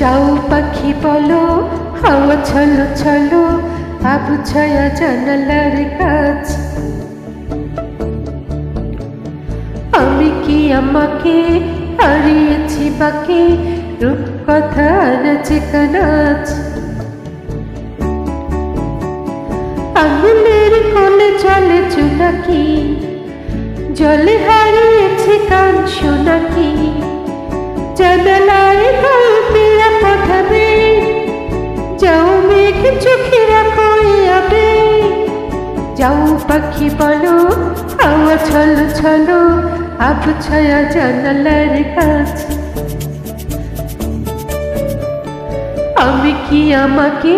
যাও পাখি বলো, হাওয়া ছলো ছলো, আবু ছায়া জানালার কাজ আমি কি আমাকে হারিয়েছি বাকি রূপ কথা নাচে কানাচ? আঙুলের কোলে চলে চুনাকি, জলে হারিয়েছি কান সোনাকি জানালায় গল্পেরা পঠাবে যাও মেঘ চোখে রাখো আবে। যাও পাখি বলো, হাওয়া ছলো ছলো, আবু ছায়া জানালার কাজ আমি কি আমাকে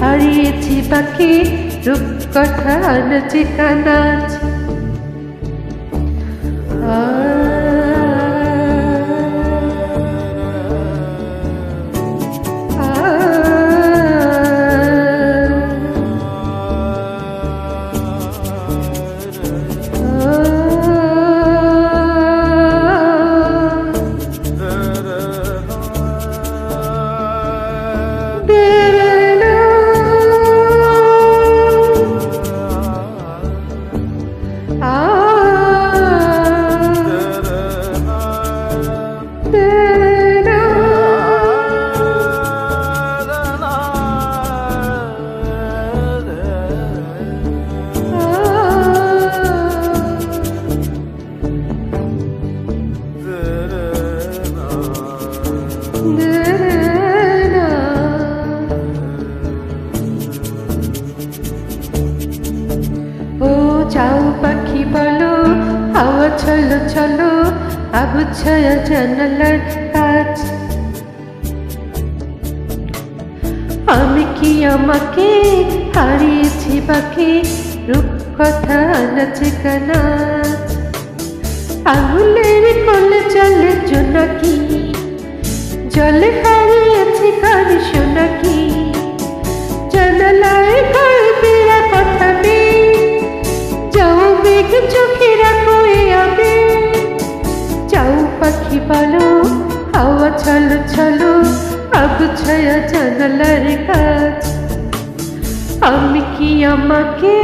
হারিয়েছি বাকি রূপ কথা নাচে কানাচ। ও চলো চলো আবু ছায়া জানালার কাজ আমি কি আমাকে হারিয়েছি বাকি রূপ কথা নাচে কানাচ আঙুলের কোলে চলে জোনাকি জলে হারিয়েছি কার সোনাকি ছলো ছলো আবু ছায়া জানালার কাজ আমি কি আমাকে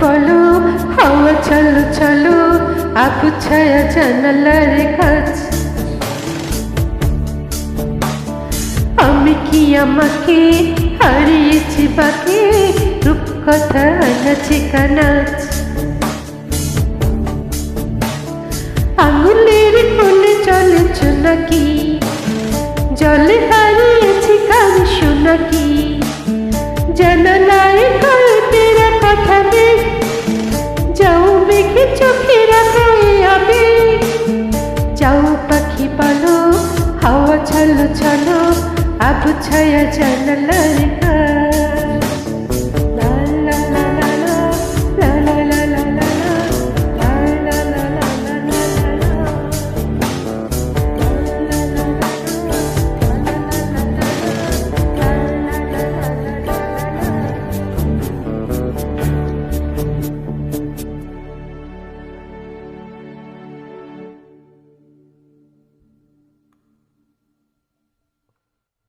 বলো, হাওয়া চলো চলো, আপু ছায়া জানালার কাছে। আমি কি আমাকে হারিয়েছি বাকি? রূপকথা নাচে কানাচ। ছায়া জানালার কাজ